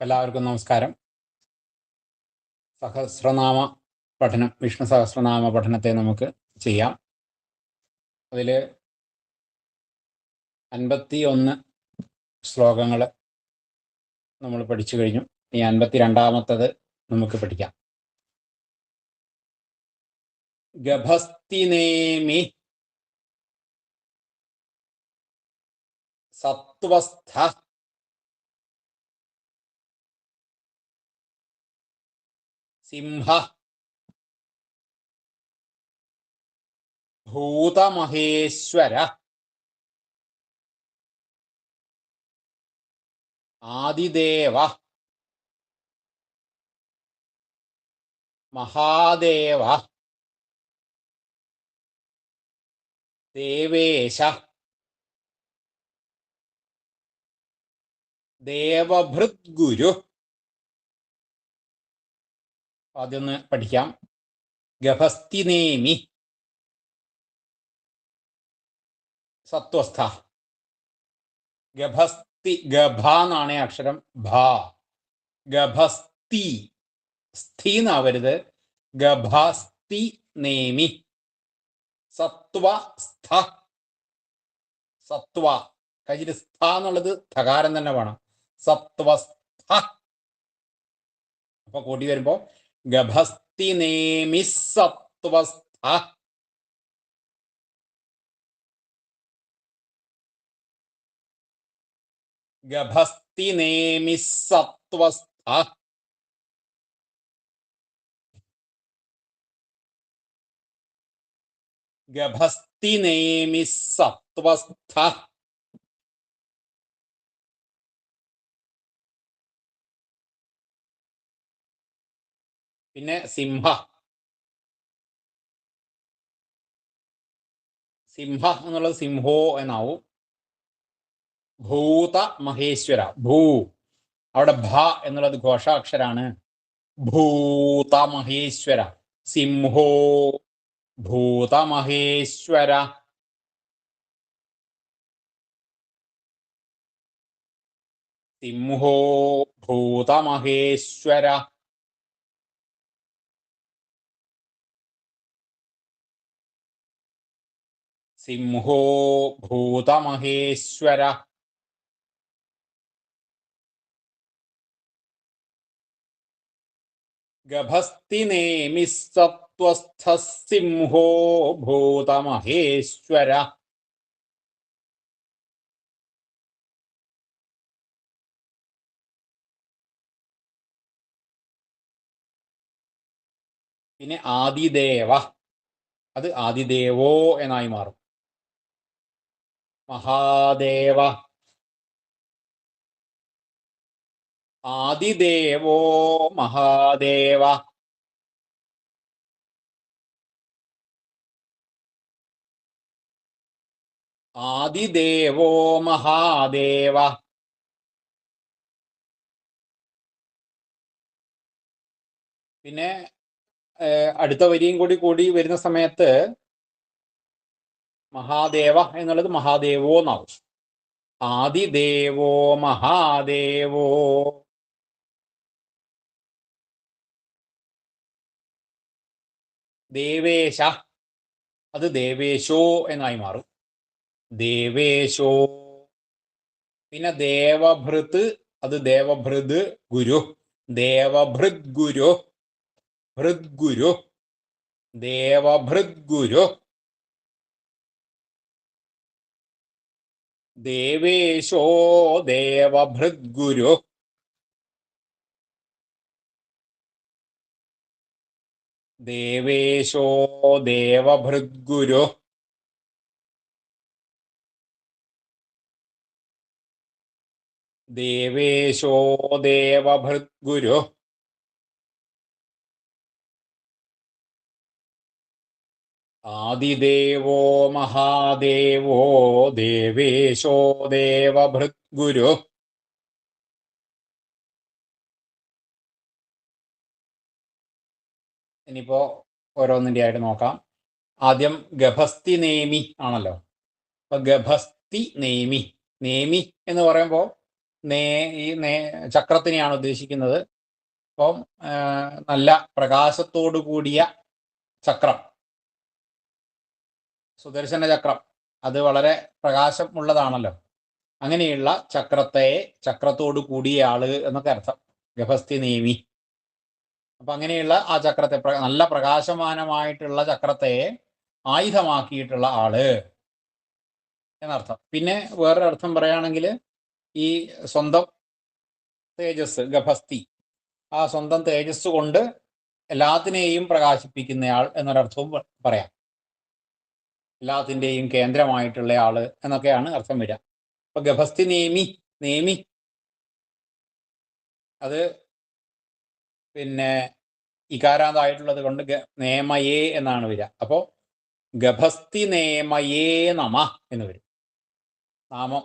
എല്ലാവർക്കും നമസ്കാരം. സഹസ്രനാമ പഠനം വിഷ്ണു സഹസ്രനാമ പഠനത്തെ നമുക്ക് ചെയ്യാം. അതിൽ അൻപത്തി ഒന്ന് ശ്ലോകങ്ങൾ നമ്മൾ പഠിച്ചു കഴിഞ്ഞു. ഈ അൻപത്തി രണ്ടാമത്തത് നമുക്ക് പഠിക്കാം. ഗഭസ്തിനേമി സത്വസ്ഥ സിംഹ ഭൂതമഹേശ്വര ആദിദേവ മഹാദേവ ദേവേശ ദേവഭൃദ്ഗുരു ഒന്ന് പഠിക്കാം. ഗഭസ്തിനേമി സത്വസ്ഥ. ഗഭസ്തി ഗഭ എന്നാണ് അക്ഷരം. ഭ. ഗഭസ്തി സ്ഥി എന്നാവരുത്. ഗഭസ്തി നേമി. സത്വസ്ഥ. സത്വ. കഴിഞ്ഞിട്ട് സ്ഥ എന്നുള്ളത് ധകാരം തന്നെ വേണം. സത്വസ്ഥ അപ്പൊ കൂടി വരുമ്പോ ഗഭസ്തി നേമി സത്വസ്ഥ ഗഭസ്തി നേമി സത്വസ്ഥ ഗഭസ്തി നേമി സത്വസ്ഥ പിന്നെ സിംഹ. സിംഹ എന്നുള്ളത് സിംഹോ എന്നാവും. ഭൂത മഹേശ്വര ഭൂ. അവിടെ ഭ എന്നുള്ളത് ഘോഷാക്ഷരാണ്. ഭൂത മഹേശ്വര സിംഹോ. ഭൂത മഹേശ്വര. സിംഹോ ഭൂത മഹേശ്വര സിംഹോ ഭൂതമഹേശ്വര ഗഭസ്തിനേമി സത്വസ്ഥ സിംഹോ ഭൂതമഹേശ്വര പിന്നെ ആദിദേവ. അത് ആദിദേവോ എന്നായി മാറും. മഹാദേവ. ആദിദേവോ മഹാദേവ. ആദിദേവോ മഹാദേവ. പിന്നെ അടുത്ത വരിയും കൂടി കൂടി വരുന്ന സമയത്ത് മഹാദേവ എന്നുള്ളത് മഹാദേവോ എന്നാവും. ആദിദേവോ മഹാദേവോ. ദേവേശ. അത് ദേവേശോ എന്നായി മാറും. ദേവേശോ. പിന്നെ ദേവഭൃത് അത് ദേവഭൃത് ഗുരു. ദേവഭൃത് ഗുരു. ഭൃദ്ഗുരു ദേവഭൃത് ഗുരു. ദേവേശോ ദേവഭൃദ്ഗുരു. ദേവേശോ ദേവഭൃദ്ഗുരു. ദേവേശോ ദേവഭൃദ്ഗുരു. ആദിദേവോ മഹാദേവോ ദേവേശോ ദേവഭൃദ്ഗുരു ഇനിയിപ്പോ ഓരോന്നിന്റെ ആയിട്ട് നോക്കാം. ആദ്യം ഗഭസ്തി നേമി ആണല്ലോ. അപ്പൊ ഗഭസ്തി നേമി. നേമി എന്ന് പറയുമ്പോൾ നേ ഈ നേ ചക്രത്തിനെയാണ് ഉദ്ദേശിക്കുന്നത്. അപ്പം നല്ല പ്രകാശത്തോടു കൂടിയ ചക്രം. സുദർശന ചക്രം അത് വളരെ പ്രകാശം ഉള്ളതാണല്ലോ. അങ്ങനെയുള്ള ചക്രത്തെ ചക്രത്തോട് കൂടിയ ആൾ എന്നൊക്കെ അർത്ഥം. ഗഭസ്തി നേമി അപ്പൊ അങ്ങനെയുള്ള ആ ചക്രത്തെ നല്ല പ്രകാശമാനമായിട്ടുള്ള ചക്രത്തെ ആയുധമാക്കിയിട്ടുള്ള ആൾ എന്നർത്ഥം. പിന്നെ വേറൊരു അർത്ഥം പറയുകയാണെങ്കിൽ ഈ സ്വന്തം തേജസ് ഗഭസ്തി ആ സ്വന്തം തേജസ് കൊണ്ട് എല്ലാത്തിനെയും പ്രകാശിപ്പിക്കുന്നയാൾ എന്നൊരർത്ഥവും പറയാം. എല്ലാത്തിന്റെയും കേന്ദ്രമായിട്ടുള്ള ആൾ എന്നൊക്കെയാണ് അർത്ഥം വരിക. അപ്പൊ ഗഭസ്തി നേമി നേമി. അത് പിന്നെ ഇകാരാന്തായിട്ടുള്ളത് കൊണ്ട് നേമയേ എന്നാണ് വരിക. അപ്പോ ഗഭസ്തി നേമയേ നമ എന്ന് വരും. നാമം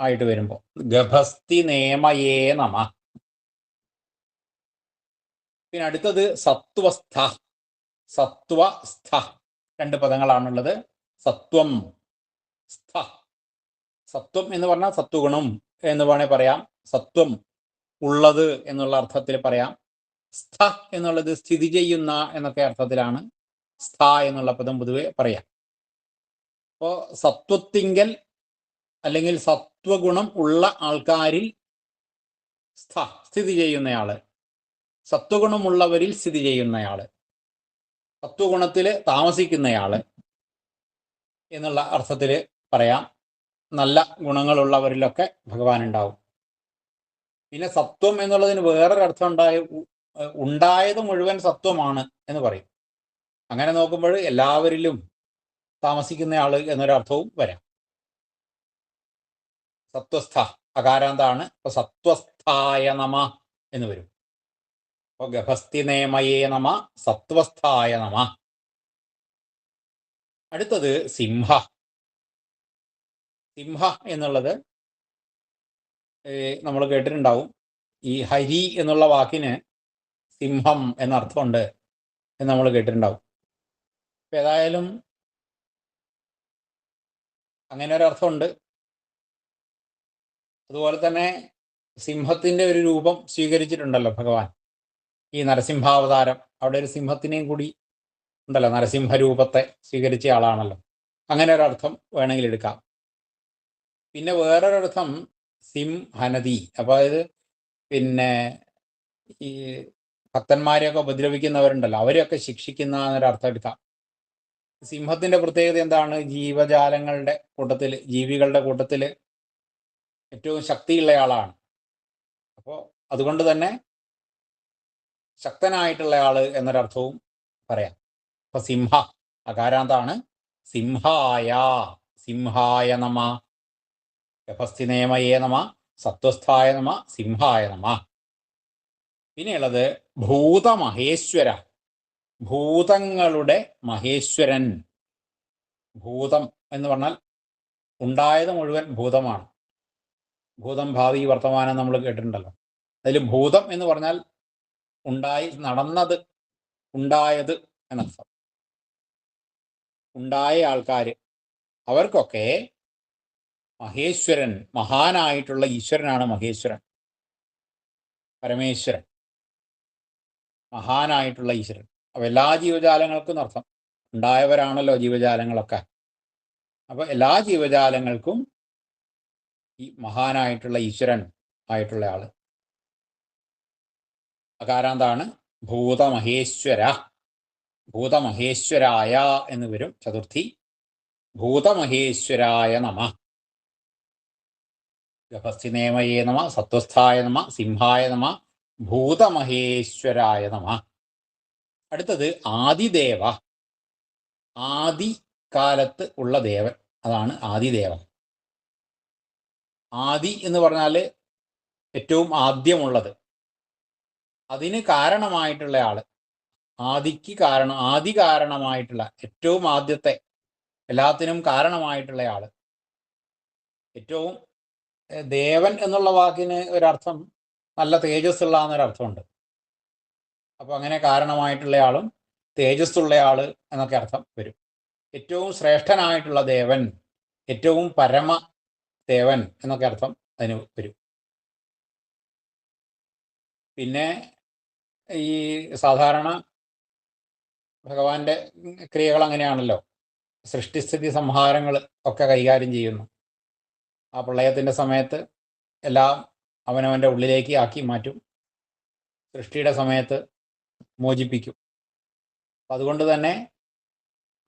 ആയിട്ട് വരുമ്പോൾ ഗഭസ്തി നേമയേ നമ. പിന്നെ അടുത്തത് സത്വസ്ഥ. സത്വസ്ഥ. രണ്ട് പദങ്ങളാണുള്ളത്. സത്വം. സ്ഥ. സത്വം എന്ന് പറഞ്ഞാൽ സത്വഗുണം എന്ന് വേണേൽ പറയാം. സത്വം ഉള്ളത് എന്നുള്ള അർത്ഥത്തിൽ പറയാം. സ്ഥ എന്നുള്ളത് സ്ഥിതി ചെയ്യുന്ന എന്നൊക്കെ അർത്ഥത്തിലാണ് സ്ഥ എന്നുള്ള പദം പൊതുവെ പറയാം. അപ്പോൾ സത്വത്തിങ്കൽ അല്ലെങ്കിൽ സത്വഗുണം ഉള്ള ആൾക്കാരിൽ സ്ഥ സ്ഥിതി ചെയ്യുന്നയാൾ. സത്വഗുണമുള്ളവരിൽ സ്ഥിതി ചെയ്യുന്നയാൾ. സത്വഗുണത്തിൽ താമസിക്കുന്നയാൾ. എന്നുള്ള അർത്ഥത്തിൽ പറയാം. നല്ല ഗുണങ്ങളുള്ളവരിലൊക്കെ ഭഗവാൻ ഉണ്ടാവും പിന്നെ സത്വം എന്നുള്ളതിന് വേറൊരു അർത്ഥം ഉണ്ടായ ഉണ്ടായത് മുഴുവൻ സത്വമാണ് എന്ന് പറയും. അങ്ങനെ നോക്കുമ്പോൾ എല്ലാവരിലും താമസിക്കുന്ന ആൾ എന്നൊരർത്ഥവും വരാം. സത്വസ്ഥ അകാരാന്താണ്. അപ്പൊ സത്വസ്ഥായ നമ എന്ന് വരും. അപ്പൊ ഗഭസ്തി നേമയേ നമ സത്വസ്ഥായ നമ. അടുത്തത് സിംഹ. സിംഹ എന്നുള്ളത് നമ്മൾ കേട്ടിട്ടുണ്ടാവും. ഈ ഹരി എന്നുള്ള വാക്കിന് സിംഹം എന്നർത്ഥമുണ്ട് എന്ന് നമ്മൾ കേട്ടിട്ടുണ്ടാവും. അപ്പൊ ഏതായാലും അങ്ങനെ ഒരു അർത്ഥമുണ്ട്. അതുപോലെ തന്നെ സിംഹത്തിന്റെ ഒരു രൂപം സ്വീകരിച്ചിട്ടുണ്ടല്ലോ ഭഗവാൻ. ഈ നരസിംഹാവതാരം അവിടെ ഒരു സിംഹത്തിനെയും കൂടി ഉണ്ടല്ലോ നരസിംഹരൂപത്തെ സ്വീകരിച്ച ആളാണല്ലോ. അങ്ങനെ ഒരർത്ഥം വേണമെങ്കിൽ എടുക്കാം. പിന്നെ വേറൊരർത്ഥം സിംഹനദി. അപ്പോൾ അതായത് പിന്നെ ഈ ഭക്തന്മാരെയൊക്കെ ഉപദ്രവിക്കുന്നവരുണ്ടല്ലോ അവരെയൊക്കെ ശിക്ഷിക്കുന്ന എന്നൊരർത്ഥം എടുക്കാം. സിംഹത്തിന്റെ പ്രത്യേകത എന്താണ്? ജീവജാലങ്ങളുടെ കൂട്ടത്തിൽ ജീവികളുടെ കൂട്ടത്തിൽ ഏറ്റവും ശക്തിയുള്ള ആളാണ്. അപ്പോൾ അതുകൊണ്ട് തന്നെ ശക്തനായിട്ടുള്ള ആൾ എന്നൊരർത്ഥവും പറയാം. അപ്പൊ സിംഹ അകാരാന്താണ്. സിംഹായ സിംഹായ നമ. ഗഭസ്തി നിയമയേ നമ സത്വസ്ഥായ നമ സിംഹായ നമ. പിന്നെയുള്ളത് ഭൂതമഹേശ്വര ഭൂതങ്ങളുടെ മഹേശ്വരൻ. ഭൂതം എന്ന് പറഞ്ഞാൽ ഉണ്ടായത് മുഴുവൻ ഭൂതമാണ്. ഭൂതം ഭാവി വർത്തമാനം നമ്മൾ കേട്ടിട്ടുണ്ടല്ലോ. അതിൽ ഭൂതം എന്ന് പറഞ്ഞാൽ ഉണ്ടായി നടന്നത് ഉണ്ടായത് എന്നർത്ഥം. ഉണ്ടായ ആൾക്കാർ. അവർക്കൊക്കെ മഹേശ്വരൻ മഹാനായിട്ടുള്ള ഈശ്വരനാണ് മഹേശ്വരൻ. പരമേശ്വരൻ. മഹാനായിട്ടുള്ള ഈശ്വരൻ. അപ്പോൾ എല്ലാ ജീവജാലങ്ങൾക്കും അർത്ഥം ഉണ്ടായവരാണല്ലോ ജീവജാലങ്ങളൊക്കെ. അപ്പോൾ എല്ലാ ജീവജാലങ്ങൾക്കും ഈ മഹാനായിട്ടുള്ള ഈശ്വരൻ ആയിട്ടുള്ള ആൾ. അകാരാന്താണ്? ഭൂതമഹേശ്വര. ഭൂതമഹേശ്വരായ എന്ന് വരും ചതുർത്ഥി. ഭൂതമഹേശ്വരായ നമ. ഗഹസ്ഥിനേമയേ നമ സത്വസ്ഥായ നമ സിംഹായ നമ ഭൂതമഹേശ്വരായ നമ. അടുത്തത് ആദിദേവ. ആദി കാലത്ത് ഉള്ള ദേവൻ അതാണ് ആദിദേവൻ. ആദി എന്ന് പറഞ്ഞാൽ ഏറ്റവും ആദ്യമുള്ളത്. അതിന് കാരണമായിട്ടുള്ള ആൾ ആദിക്ക് കാരണം ആദി കാരണമായിട്ടുള്ള ഏറ്റവും ആദ്യത്തെ എല്ലാത്തിനും കാരണമായിട്ടുള്ള ആൾ. ഏറ്റവും ദേവൻ എന്നുള്ള വാക്കിന് ഒരർത്ഥം നല്ല തേജസ്സുള്ള എന്നൊരർത്ഥമുണ്ട്. അപ്പൊ അങ്ങനെ കാരണമായിട്ടുള്ള ആളും തേജസ്സുള്ള ആൾ എന്നൊക്കെ അർത്ഥം വരും. ഏറ്റവും ശ്രേഷ്ഠനായിട്ടുള്ള ദേവൻ ഏറ്റവും പരമ ദേവൻ എന്നൊക്കെ അർത്ഥം അതിന് വരും. പിന്നെ ഈ സാധാരണ ഭഗവാന്റെ ക്രിയകൾ അങ്ങനെയാണല്ലോ. സൃഷ്ടിസ്ഥിതി സംഹാരങ്ങൾ ഒക്കെ കൈകാര്യം ചെയ്യുന്നു. ആ പ്രളയത്തിന്റെ സമയത്ത് എല്ലാം അവനവന്റെ ഉള്ളിലേക്ക് ആക്കി മാറ്റും. സൃഷ്ടിയുടെ സമയത്ത് മോചിപ്പിക്കും. അതുകൊണ്ട് തന്നെ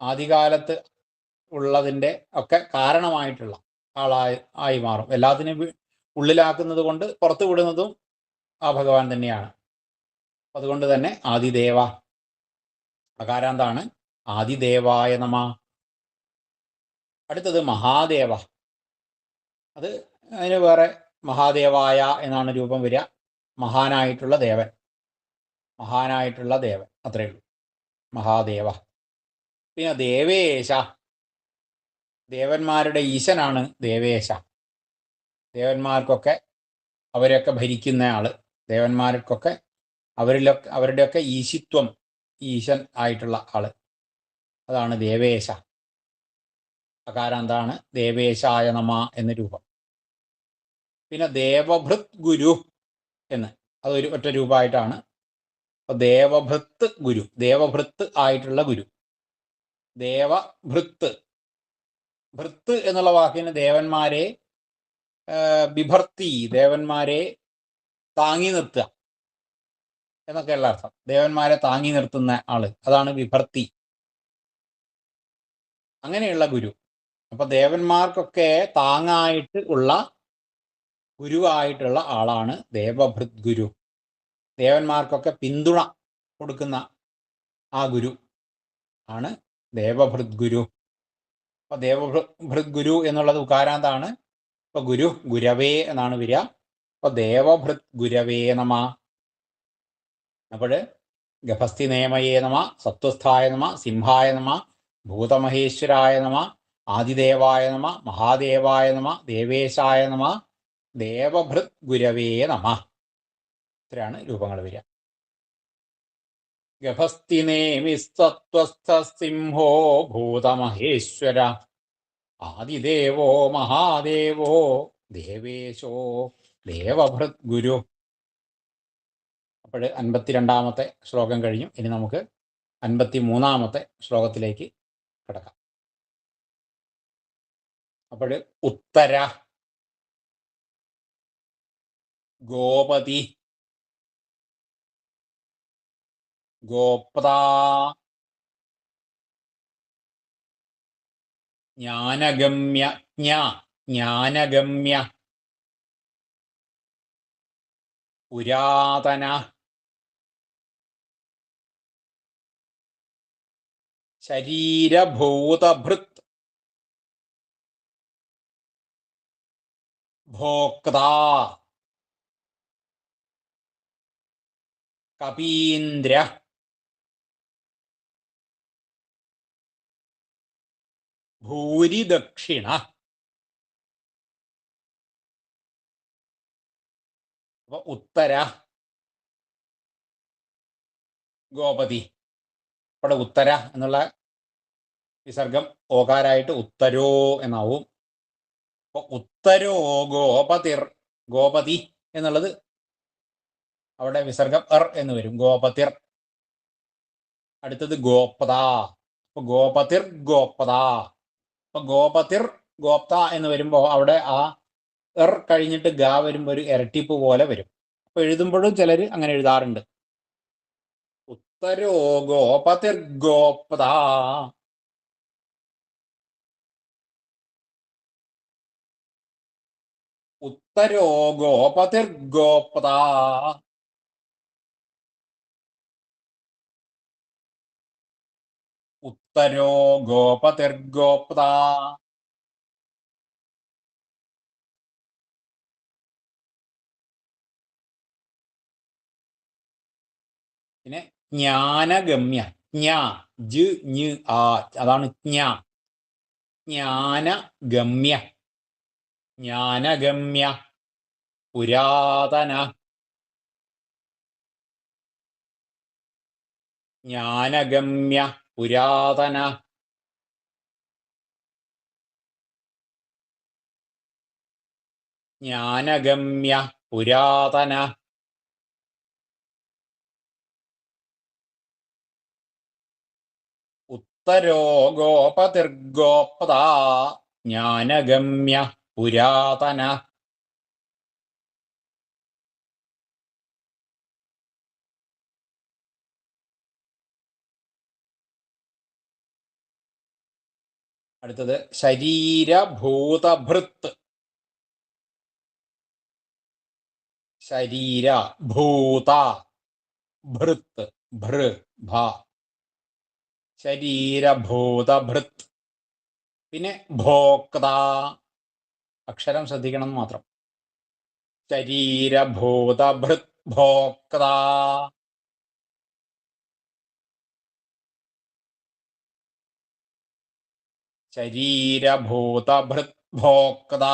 ആദ്യകാലത്ത് ഉള്ളതിന്റെ ഒക്കെ കാരണമായിട്ടുള്ള ആളായി ആയി മാറും. എല്ലാത്തിനും ഉള്ളിലാക്കുന്നത് കൊണ്ട് പുറത്തു വിടുന്നതും ആ ഭഗവാൻ തന്നെയാണ്. അതുകൊണ്ട് തന്നെ ആദിദേവ അകാരാന്താണ് ആദിദേവായ നമ. അടുത്തത് മഹാദേവ. അത് അതിന് വേറെ മഹാദേവായ എന്നാണ് രൂപം വരിക. മഹാനായിട്ടുള്ള ദേവൻ. മഹാനായിട്ടുള്ള ദേവൻ. അത്രയേ ഉള്ളൂ. മഹാദേവ. പിന്നെ ദേവേശ. ദേവന്മാരുടെ ഈശനാണ് ദേവേശ. ദേവന്മാർക്കൊക്കെ അവരെയൊക്കെ ഭരിക്കുന്ന ആൾ. ദേവന്മാർക്കൊക്കെ അവരിലൊക്കെ അവരുടെയൊക്കെ ഈശിത്വം ഈശൻ ആയിട്ടുള്ള ആൾ. അതാണ് ദേവേശ. അകാരാന്താണ് ദേവേശായ നമ എന്ന രൂപം. പിന്നെ ദേവഭൃത് ഗുരു എന്ന്. അതൊരു ഒറ്റ രൂപമായിട്ടാണ്. അപ്പോൾ ദേവഭൃത്ത് ഗുരു ദേവഭൃത്ത് ആയിട്ടുള്ള ഗുരു. ദേവഭൃത്ത് ഭൃത്ത് എന്നുള്ള വാക്കിന് ദേവന്മാരെ ബിഭർത്തി ദേവന്മാരെ താങ്ങി നിർത്തുക. എന്നൊക്കെയുള്ള അർത്ഥം. ദേവന്മാരെ താങ്ങി നിർത്തുന്ന ആൾ. അതാണ് വിഭർത്തി. അങ്ങനെയുള്ള ഗുരു. അപ്പൊ ദേവന്മാർക്കൊക്കെ താങ്ങായിട്ട് ഉള്ള ഗുരുവായിട്ടുള്ള ആളാണ് ദേവഭൃത് ഗുരു. ദേവന്മാർക്കൊക്കെ പിന്തുണ കൊടുക്കുന്ന ആ ഗുരു ആണ് ദേവഭൃത് ഗുരു. അപ്പൊ ദേവഭൃത് ഗുരു എന്നുള്ളത് ഉകാരാന്താണ് ഇപ്പൊ ഗുരു ഗുരവേ എന്നാണ് വരിക. അപ്പൊ ദേവഭൃത് ഗുരവേ നമ. അപ്പോഴ് ഗഭസ്തി നേമയേ നമ സത്വസ്ഥായ നമ സിംഹായ നമ ഭൂതമഹേശ്വരായ നമ ആദിദേവായ നമ മഹാദേവായ നമ ദേവേശായ നമ ദേവഭൃത് ഗുരവേ നമ. ഇത്രയാണ് രൂപങ്ങൾ വരിക. ഗഭസ്തി നേമിസ്തത്വസ്ഥ സിംഹോ ഭൂതമഹേശ്വര ആദിദേവോ മഹാദേവോ ദേവേശോ ദേവഭൃത് ഗുരു അപ്പോൾ അൻപത്തിരണ്ടാമത്തെ ശ്ലോകം കഴിഞ്ഞു. ഇനി നമുക്ക് അൻപത്തി മൂന്നാമത്തെ ശ്ലോകത്തിലേക്ക് കിടക്കാം. അപ്പോൾ ഉത്തര ഗോപതി ഗോപ്ത ജ്ഞാനഗമ്യ ജ്ഞ ജ്ഞാനഗമ്യ പുരാതന ശരീരഭൂതഭൃത് ഭോക്ത കപീന്ദ്ര ഭൂരിദക്ഷിണ. ഉത്തര. ഗോപതി. ഇവിടെ ഉത്തര എന്നുള്ള വിസർഗം ഓകാരായിട്ട് ഉത്തരോ എന്നാവും. അപ്പൊ ഉത്തരോ ഗോപതിർ ഗോപതി എന്നുള്ളത് അവിടെ വിസർഗം എർ എന്ന് വരും. ഗോപതിർ അടുത്തത് ഗോപത അപ്പൊ ഗോപതിർ ഗോപത അപ്പൊ ഗോപതിർ ഗോപ്ത എന്ന് വരുമ്പോൾ അവിടെ ആ എർ കഴിഞ്ഞിട്ട് ഗ വരുമ്പോ ഒരു ഇരട്ടിപ്പ് പോലെ വരും. അപ്പൊ എഴുതുമ്പോഴും ചിലർ അങ്ങനെ എഴുതാറുണ്ട്. ഉത്തരോ ഗോപതിർ ഗോപ്ത ഉത്തരോ ഗോപതിർ ഗോപ്ത ഉത്തരോ ഗോപതിർ ഗോപ്ത പിന്നെ ജ്ഞാനഗമ്യ ജ്ഞാ ജ് ഞ് ആ അതാണ് ജ്ഞാ. ജ്ഞാനഗമ്യ ജ്ഞാനഗമ്യ പുരാതന. ജ്ഞാനഗമ്യ പുരാതന. ജ്ഞാനഗമ്യ പുരാതന. ഉത്തരോ ഗോപതിർഗോപദാ ജ്ഞാനഗമ്യ പുരാതന. അടുത്തത് ശരീരഭൂതഭൃത്ത്. ശരീര ഭൂത ഭൃത്ത് ഭൃ ഭ ശരീരഭൂതഭൃത്ത് പിന്നെ ഭോക്ത. അക്ഷരം ശ്രദ്ധിക്കണം മാത്രം. ശരീരഭൂതഭൃത് ഭോക്ത. ശരീരഭൂതഭൃത് ഭോക്ത.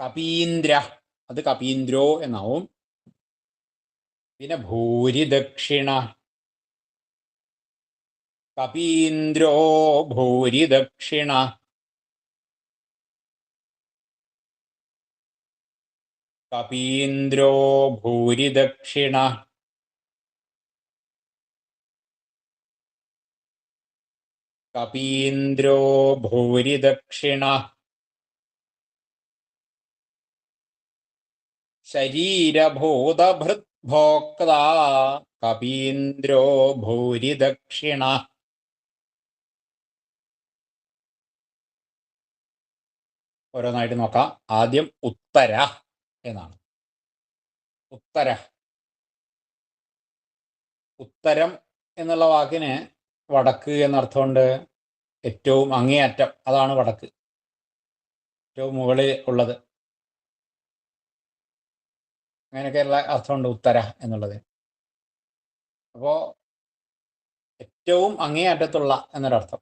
കപീന്ദ്ര. അത് കപീന്ദ്രോ എന്നാവും. പിന്നെ ഭൂരിദക്ഷിണ കപീന്ദ്രോ ഭൂരിദക്ഷിണ. കപീന്ദ്രോ ഭൂരിദക്ഷിണ. കപീന്ദ്രോ ഭൂരിദക്ഷിണ. ശരീരഭൂതഭൃത് ഭോക്ത കപീന്ദ്രോ ഭൂരിദക്ഷിണ ഓരോന്നായിട്ട് നോക്കാം. ആദ്യം ഉത്തര എന്നാണ്. ഉത്തര. ഉത്തരം എന്നുള്ള വാക്കിന് വടക്ക് എന്നർത്ഥമുണ്ട്. ഏറ്റവും അങ്ങേയറ്റം. അതാണ് വടക്ക്. ഏറ്റവും മുകളിൽ ഉള്ളത്. അങ്ങനെയൊക്കെയുള്ള അർത്ഥമുണ്ട് ഉത്തര എന്നുള്ളത്. അപ്പോ ഏറ്റവും അങ്ങേയറ്റത്തുള്ള എന്നൊരർത്ഥം.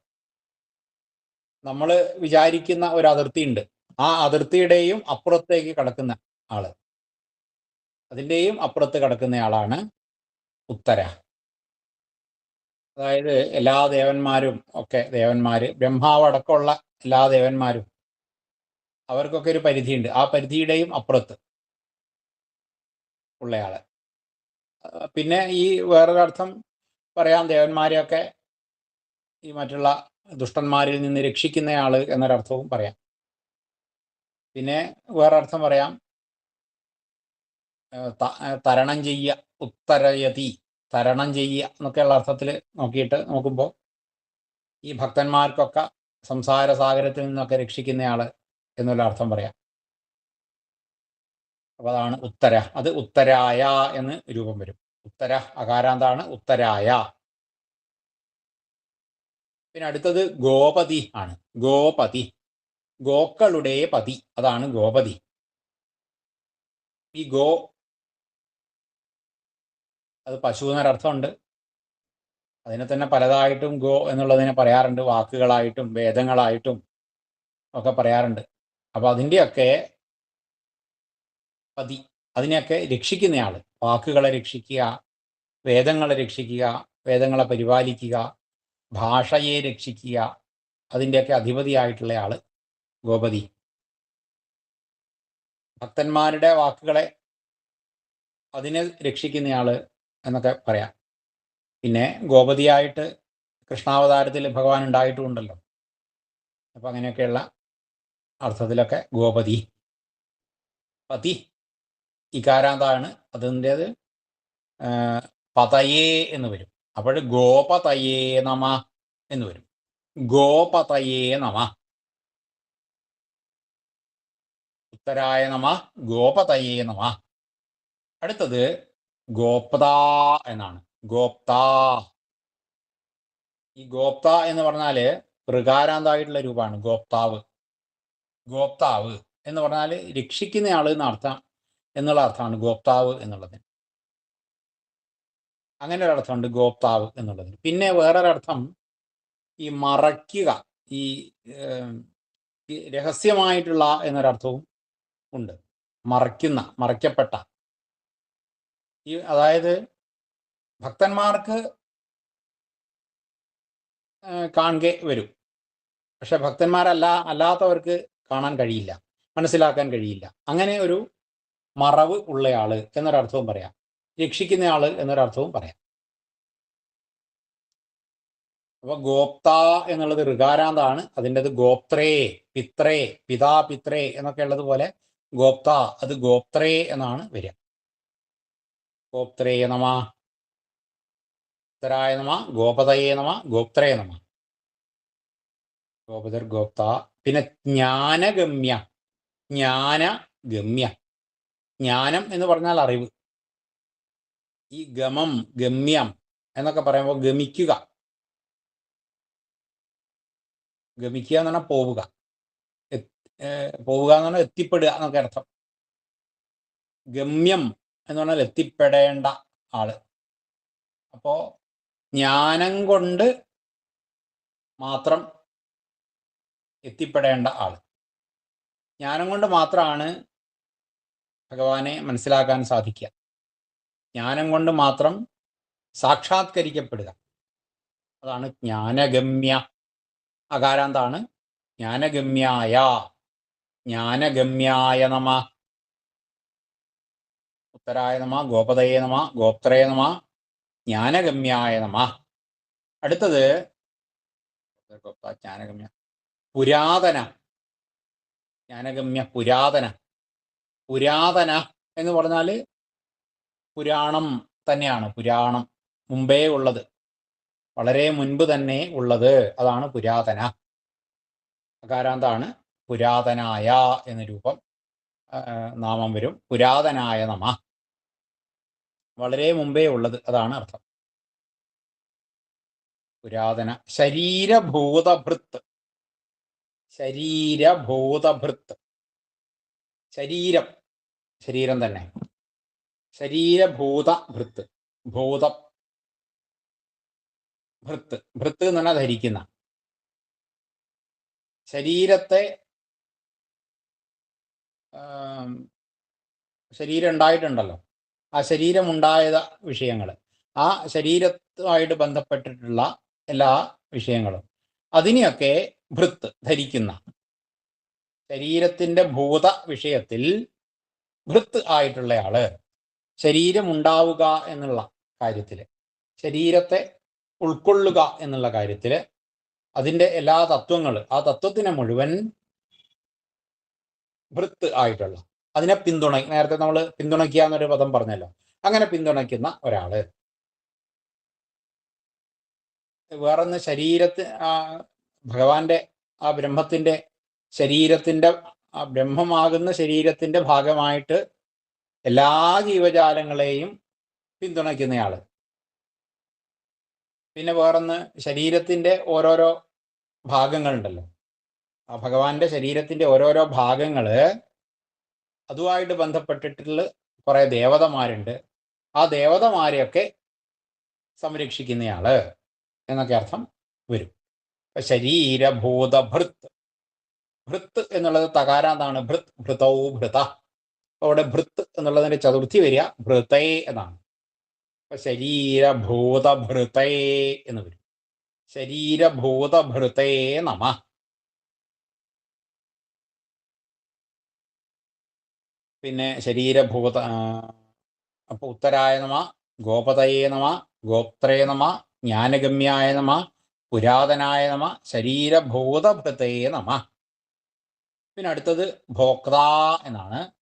നമ്മൾ വിചാരിക്കുന്ന ഒരു അതിർത്തി ഉണ്ട് ആ അതിർത്തിയുടെയും അപ്പുറത്തേക്ക് കടക്കുന്ന ആൾ. അതിന്റെയും അപ്പുറത്ത് കടക്കുന്ന ആളാണ് ഉത്തര. അതായത് എല്ലാ ദേവന്മാരും ഒക്കെ ദേവന്മാര് ബ്രഹ്മാവ് അടക്കമുള്ള എല്ലാ ദേവന്മാരും അവർക്കൊക്കെ ഒരു പരിധിയുണ്ട്. ആ പരിധിയുടെയും അപ്പുറത്ത്. ഉള്ളയാൾ. പിന്നെ ഈ വേറൊരർത്ഥം പറയാം ദേവന്മാരെയൊക്കെ ഈ മറ്റുള്ള ദുഷ്ടന്മാരിൽ നിന്ന് രക്ഷിക്കുന്നയാൾ എന്നൊരർത്ഥവും പറയാം. പിന്നെ വേറൊരർത്ഥം പറയാം തരണം ചെയ്യ ഉത്തരയതി തരണം ചെയ്യുക എന്നൊക്കെയുള്ള അർത്ഥത്തിൽ നോക്കിയിട്ട് നോക്കുമ്പോൾ ഈ ഭക്തന്മാർക്കൊക്കെ സംസാര സാഗരത്തിൽ നിന്നൊക്കെ രക്ഷിക്കുന്നയാൾ എന്നുള്ള അർത്ഥം പറയാം. അപ്പൊ അതാണ് ഉത്തര. അത് ഉത്തരായ എന്ന് രൂപം വരും. ഉത്തര അകാരാന്താണ്? ഉത്തരായ. പിന്നെ അടുത്തത് ഗോപതി ആണ്. ഗോപതി. ഗോക്കളുടെ പതി. അതാണ് ഗോപതി. ഈ ഗോ അത് പശു എന്നൊരർത്ഥമുണ്ട് അതിനെ തന്നെ പലതായിട്ടും ഗോ എന്നുള്ളതിനെ പറയാറുണ്ട്. വാക്കുകളായിട്ടും വേദങ്ങളായിട്ടും ഒക്കെ പറയാറുണ്ട്. അപ്പൊ അതിന്റെയൊക്കെ പതി അതിനെയൊക്കെ രക്ഷിക്കുന്നയാൾ വാക്കുകളെ രക്ഷിക്കുക വേദങ്ങളെ രക്ഷിക്കുക വേദങ്ങളെ പരിപാലിക്കുക ഭാഷയെ രക്ഷിക്കുക അതിന്റെയൊക്കെ അധിപതിയായിട്ടുള്ള ആൾ ഗോപതി. ഭക്തന്മാരുടെ വാക്കുകളെ അതിനെ രക്ഷിക്കുന്നയാൾ എന്നൊക്കെ പറയാം. പിന്നെ ഗോപതിയായിട്ട് കൃഷ്ണാവതാരത്തിൽ ഭഗവാൻ ഉണ്ടായിട്ടുമുണ്ടല്ലോ അപ്പം അങ്ങനെയൊക്കെയുള്ള അർത്ഥത്തിലൊക്കെ ഗോപതി. പതി. ഇകാരാന്താണ് അതിന്റേത്? പതയേ എന്ന് വരും. അപ്പോൾ ഗോപതയേ നമ എന്ന് വരും. ഗോപതയേ നമ. ഉത്തരായ നമ ഗോപതയേ നമ. അടുത്തത് ഗോപ്ത എന്നാണ്. ഗോപ്ത. ഈ ഗോപ്ത എന്ന് പറഞ്ഞാൽ പ്രകാരാന്തായിട്ടുള്ള രൂപമാണ്. ഗോപ്താവ്. ഗോപ്താവ് എന്ന് പറഞ്ഞാൽ രക്ഷിക്കുന്നയാൾ എന്ന അർത്ഥം എന്നുള്ള അർത്ഥമാണ് ഗോപ്താവ് എന്നുള്ളത് അങ്ങനെ ഒരർത്ഥമുണ്ട് ഗോപ്താവ് എന്നുള്ളത് പിന്നെ വേറൊരർത്ഥം ഈ മറയ്ക്കുക ഈ രഹസ്യമായിട്ടുള്ള എന്നൊരർത്ഥവും ഉണ്ട്. മറയ്ക്കുന്ന മറയ്ക്കപ്പെട്ട. ഈ അതായത് ഭക്തന്മാർക്ക് കാണുക വരും. പക്ഷെ ഭക്തന്മാരല്ല അല്ലാത്തവർക്ക് കാണാൻ കഴിയില്ല മനസ്സിലാക്കാൻ കഴിയില്ല. അങ്ങനെ ഒരു മറവ് ഉള്ളയാൾ എന്നൊരർത്ഥവും പറയാം. രക്ഷിക്കുന്നയാൾ എന്നൊരർത്ഥവും പറയാം. അപ്പൊ ഗോപ്ത എന്നുള്ളത് ഋകാരാന്താണ്. അതിന്റെത് ഗോപ്ത്രേ പിത്രേ പിതാ പിത്രേ എന്നൊക്കെ ഉള്ളത് പോലെ ഗോപ്ത അത് ഗോപ്ത്രേ എന്നാണ് വരിക. ഗോപ്ത്രേ നമ ഉത്തരായ നമ ഗോപതയേ നമ ഗോപ്ത്രേ നമ. ഗോപതർ ഗോപ്ത. പിന്നെ ജ്ഞാനഗമ്യ ജ്ഞാനഗമ്യ. ജ്ഞാനം എന്ന് പറഞ്ഞാൽ അറിവ്. ഈ ഗമം ഗമ്യം എന്നൊക്കെ പറയുമ്പോൾ ഗമിക്കുക. ഗമിക്കുക എന്ന് പറഞ്ഞാൽ പോവുക. പോവുക എന്ന് പറഞ്ഞാൽ എത്തിപ്പെടുക എന്നൊക്കെ അർത്ഥം. ഗമ്യം എന്ന് പറഞ്ഞാൽ എത്തിപ്പെടേണ്ട ആൾ. അപ്പോ ജ്ഞാനം കൊണ്ട് മാത്രം എത്തിപ്പെടേണ്ട ആൾ. ജ്ഞാനം കൊണ്ട് മാത്രമാണ് ഭഗവാനെ മനസ്സിലാക്കാൻ സാധിക്കുക. ജ്ഞാനം കൊണ്ട് മാത്രം സാക്ഷാത്കരിക്കപ്പെടുക. അതാണ് ജ്ഞാനഗമ്യ അകാരാന്താണ്. ജ്ഞാനഗമ്യായ. ജ്ഞാനഗമ്യായ നമ. ഉത്തരായ നമ ഗോപതയെ നമ ഗോപ്ത്രേ നമ ജ്ഞാനഗമ്യായ നമ. അടുത്തത് ഗോപ്ത ജ്ഞാനഗമ്യ. പുരാതന. ജ്ഞാനഗമ്യ പുരാതന. പുരാതന എന്ന് പറഞ്ഞാൽ പുരാണം തന്നെയാണ്. പുരാണം മുമ്പേ ഉള്ളത്. വളരെ മുൻപ് തന്നെ ഉള്ളത്. അതാണ് പുരാതന. അകാരാന്താണ്? പുരാതനായ എന്ന രൂപം നാമം വരും. പുരാതനായ നമ. വളരെ മുമ്പേ ഉള്ളത്. അതാണ് അർത്ഥം. പുരാതന. ശരീരഭൂതഭൃത്ത്. ശരീരഭൂതഭൃത്ത്. ശരീരം. ശരീരം തന്നെ. ശരീരഭൂത ഭൃത്ത്. ഭൂതം. ഭൃത്ത്. ഭൃത്ത് എന്ന് പറഞ്ഞാൽ ധരിക്കുന്ന. ശരീരത്തെ ശരീരം ഉണ്ടായിട്ടുണ്ടല്ലോ. ആ ശരീരം ഉണ്ടായ വിഷയങ്ങൾ. ആ ശരീരത്തുമായിട്ട് ബന്ധപ്പെട്ടിട്ടുള്ള എല്ലാ വിഷയങ്ങളും. അതിനെയൊക്കെ ഭൃത്ത് ധരിക്കുന്ന. ശരീരത്തിന്റെ ഭൂത വിഷയത്തിൽ ഭൃത്ത് ആയിട്ടുള്ളയാൾ ശരീരം ഉണ്ടാവുക എന്നുള്ള കാര്യത്തിൽ ശരീരത്തെ ഉൾക്കൊള്ളുക എന്നുള്ള കാര്യത്തിൽ അതിന്റെ എല്ലാ തത്വങ്ങൾ ആ തത്വത്തിനെ മുഴുവൻ ഭൃത്ത് ആയിട്ടുള്ള അതിനെ പിന്തുണ നേരത്തെ നമ്മൾ പിന്തുണയ്ക്കുക എന്നൊരു പദം പറഞ്ഞല്ലോ അങ്ങനെ പിന്തുണയ്ക്കുന്ന ഒരാൾ. വേറൊന്ന് ശരീരത്തിൽ ആ ഭഗവാന്റെ ആ ബ്രഹ്മത്തിന്റെ ശരീരത്തിന്റെ ആ ബ്രഹ്മമാകുന്ന ശരീരത്തിന്റെ ഭാഗമായിട്ട് എല്ലാ ജീവജാലങ്ങളെയും പിന്തുണയ്ക്കുന്നയാൾ. പിന്നെ വേറൊന്ന് ശരീരത്തിന്റെ ഓരോരോ ഭാഗങ്ങളുണ്ടല്ലോ. ആ ഭഗവാന്റെ ശരീരത്തിന്റെ ഓരോരോ ഭാഗങ്ങൾ അതുമായിട്ട് ബന്ധപ്പെട്ടിട്ടുള്ള കുറെ ദേവതമാരുണ്ട്. ആ ദേവതമാരെയൊക്കെ സംരക്ഷിക്കുന്നയാൾ എന്നൊക്കെ അർത്ഥം വരും. ശരീരഭൂതഭൃത്ത് ശരീരഭൂത ഭൃത്ത് എന്നുള്ളത് തകാരാന്താണ് ഭൃത് ഭൃതൗ ഭൃത. അവിടെ ഭൃത്ത് എന്നുള്ളതിന്റെ ചതുർത്ഥി വരിക ഭൃതേ എന്നാണ്. അപ്പൊ ശരീരഭൂത ഭൃതേ എന്ന് വരും. ശരീരഭൂത ഭൃതേ നമ. പിന്നെ ശരീരഭൂത അപ്പൊ ഉത്തരായ നമ ഗോപതയേ നമ ഗോപ്ത്രേ നമ ജ്ഞാനഗമ്യായ നമ പുരാതനായ നമ ശരീരഭൂതഭൃതേ നമ. പിന്നെ അടുത്തത് ഭോക്ത എന്നാണ്.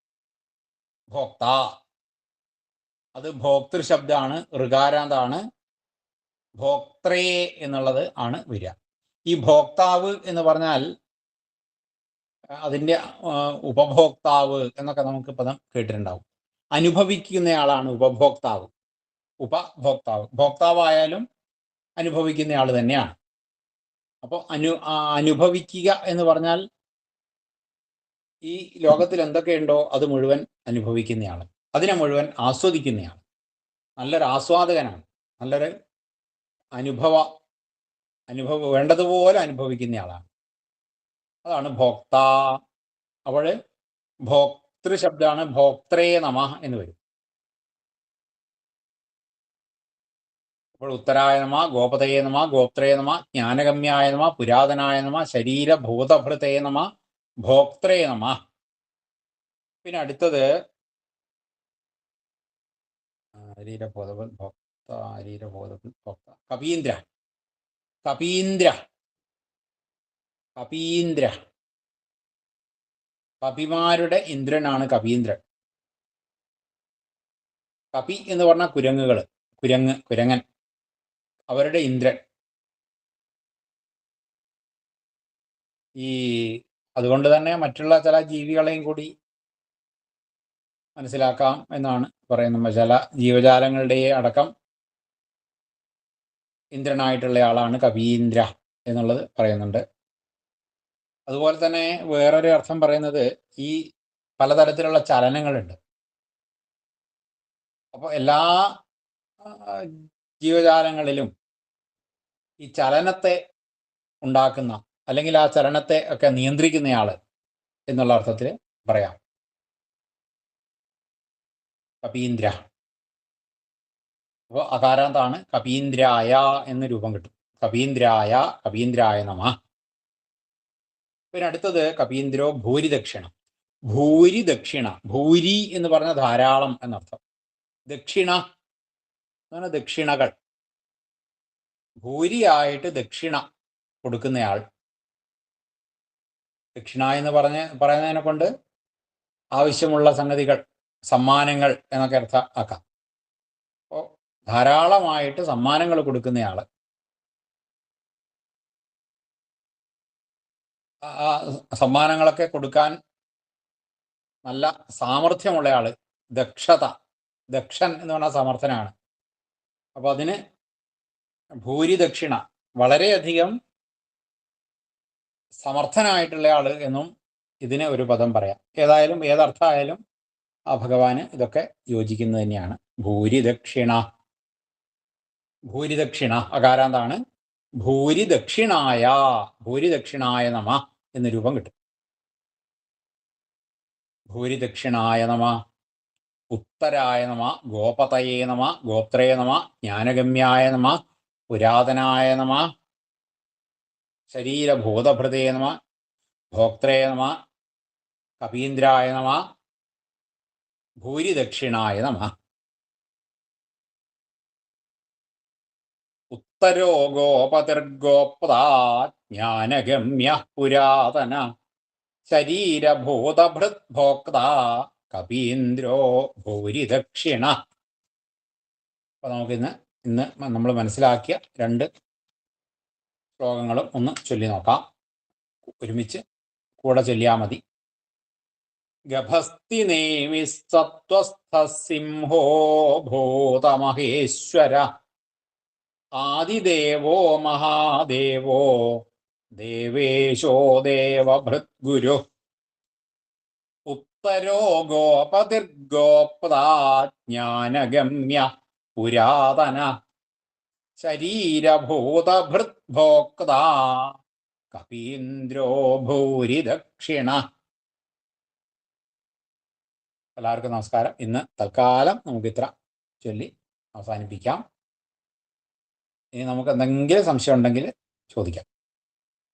ഭോക്ത. അത് ഭോക്തൃ ശബ്ദമാണ് ഋകാരാന്താണ്. ഭോക്ത്രേ എന്നുള്ളത് ആണ് വരിക. ഈ ഭോക്താവ് എന്ന് പറഞ്ഞാൽ അതിന്റെ ഉപഭോക്താവ് എന്നൊക്കെ നമുക്ക് പദം കേട്ടിട്ടുണ്ടാവും. അനുഭവിക്കുന്നയാളാണ് ഉപഭോക്താവ്. ഉപഭോക്താവ്. ഭോക്താവായാലും അനുഭവിക്കുന്നയാൾ തന്നെയാണ്. അപ്പോൾ അനു അനുഭവിക്കുക എന്ന് പറഞ്ഞാൽ ഈ ലോകത്തിൽ എന്തൊക്കെയുണ്ടോ അത് മുഴുവൻ അനുഭവിക്കുന്നയാൾ അതിനെ മുഴുവൻ ആസ്വദിക്കുന്നയാൾ നല്ലൊരു ആസ്വാദകനാണ്. നല്ലൊരു അനുഭവ അനുഭവ വേണ്ടതുപോലെ അനുഭവിക്കുന്നയാളാണ്. അതാണ് ഭോക്ത അപ്പോൾ ഭോക്തൃ ശബ്ദമാണ് ഭോക്ത്രേ നമ എന്ന് വരും. അപ്പോൾ ഉത്തരായ നമ ഗോപതയെ നമ ഗോപ്ത്രേ നമ ജ്ഞാനഗമ്യായ നമ പുരാതനായ നമ ശരീരഭൂതഭൃതേ നമ ഭോക്ത്രേ നമ. പിന്നെ അടുത്തത് ശരീരബോധ ഭോക്ത ശരീരബോധ ഭോക്ത. കപീന്ദ്ര. കപീന്ദ്ര. കപീന്ദ്ര. കപിമാരുടെ ഇന്ദ്രനാണ് കപീന്ദ്രൻ. കപി എന്ന് പറഞ്ഞ കുരങ്ങുകൾ കുരങ്ങ് കുരങ്ങൻ. അവരുടെ ഇന്ദ്രൻ. ഈ അതുകൊണ്ട് തന്നെ മറ്റുള്ള ചില ജീവികളെയും കൂടി മനസ്സിലാക്കാം എന്നാണ് പറയുന്നത്. ചില ജീവജാലങ്ങളുടെ അടക്കം ഇന്ദ്രനായിട്ടുള്ള ആളാണ് കവീന്ദ്ര എന്നുള്ളത് പറയുന്നുണ്ട്. അതുപോലെ തന്നെ വേറൊരു അർത്ഥം പറയുന്നത് ഈ പലതരത്തിലുള്ള ചലനങ്ങളുണ്ട്. അപ്പോൾ എല്ലാ ജീവജാലങ്ങളിലും ഈ ചലനത്തെ ഉണ്ടാക്കുന്ന അല്ലെങ്കിൽ ആ ചലനത്തെ ഒക്കെ നിയന്ത്രിക്കുന്നയാൾ എന്നുള്ള അർത്ഥത്തിൽ പറയാം. കപീന്ദ്ര. അപ്പോൾ അകാരാന്താണ്? കപീന്ദ്രായ എന്ന് രൂപം കിട്ടും. കപീന്ദ്രായ കപീന്ദ്രായ നമ. പിന്നെ അടുത്തത് കപീന്ദ്രോ ഭൂരിദക്ഷിണം. ഭൂരി ദക്ഷിണ ഭൂരി എന്ന് പറഞ്ഞ ധാരാളം എന്നർത്ഥം. ദക്ഷിണ ദക്ഷിണകൾ. ഭൂരിയായിട്ട് ദക്ഷിണ കൊടുക്കുന്നയാൾ ദക്ഷിണ എന്ന് പറഞ്ഞ് പറയുന്നതിനെ കൊണ്ട് ആവശ്യമുള്ള സംഗതികൾ സമ്മാനങ്ങൾ എന്നൊക്കെ അർത്ഥ ആക്കാം. അപ്പോൾ ധാരാളമായിട്ട് സമ്മാനങ്ങൾ കൊടുക്കുന്നയാൾ സമ്മാനങ്ങളൊക്കെ കൊടുക്കാൻ നല്ല സാമർഥ്യമുള്ള ആൾ ദക്ഷത ദക്ഷൻ എന്ന് പറഞ്ഞാൽ സമർത്ഥനാണ്. അപ്പൊ അതിന് ഭൂരിദക്ഷിണ വളരെയധികം സമർത്ഥനായിട്ടുള്ള ആൾ എന്നും ഇതിന് ഒരു പദം പറയാം. ഏതായാലും ഏതർത്ഥമായാലും ആ ഭഗവാന് ഇതൊക്കെ യോജിക്കുന്നത് തന്നെയാണ്. ഭൂരിദക്ഷിണ. ഭൂരിദക്ഷിണ. അകാരാന്താണ്? ഭൂരിദക്ഷിണായ. ഭൂരിദക്ഷിണായ നമ എന്ന രൂപം കിട്ടും. ഭൂരിദക്ഷിണായ നമ ഉത്തരായ നമ ഗോപതയേ നമ ഗോത്രേ നമ ജ്ഞാനഗമ്യായ നമ പുരാതനായ നമ ശരീരഭൂതഭൃതേ നമ ഭോക്ത്രേ നമ കപീന്ദ്രായ നമ ഭൂരിദക്ഷിണായ നമ. ഉത്തരോഗോപതിർഗോപദാജ്ഞാനഗമ്യ പുരാതന ശരീരഭൂതഭൃത് ഭോക്ത കപീന്ദ്രോ ഭൂരിദക്ഷിണ. അപ്പൊ നമുക്കിന്ന് ഇന്ന് നമ്മൾ മനസ്സിലാക്കിയ രണ്ട് ശ്ലോകങ്ങളും ഒന്ന് ചൊല്ലി നോക്കാം. ഒരുമിച്ച് കൂടെ ചൊല്ലിയാൽ മതി. ഗഭസ്തി നേമി സത്വസ്ഥ സിംഹോ ഭൂതമഹേശ്വര. ആദിദേവോ മഹാദേവോ ദേവേശോ ദേവഭൃദ്ഗുരു. ഉത്തരോ ഗോപതിർഗോപ്താജ്ഞാനഗമ്യ പുരാതന ശരീരഭൂതഭൃദ്ഭോക്ത കപീന്ദ്രോ ഭൂരിദക്ഷിണ. എല്ലാവർക്കും നമസ്കാരം. ഇന്ന് തൽക്കാലം നമുക്ക് ഇത്ര ചൊല്ലി അവസാനിപ്പിക്കാം. ഇനി നമുക്ക് എന്തെങ്കിലും സംശയം ഉണ്ടെങ്കിൽ ചോദിക്കാം.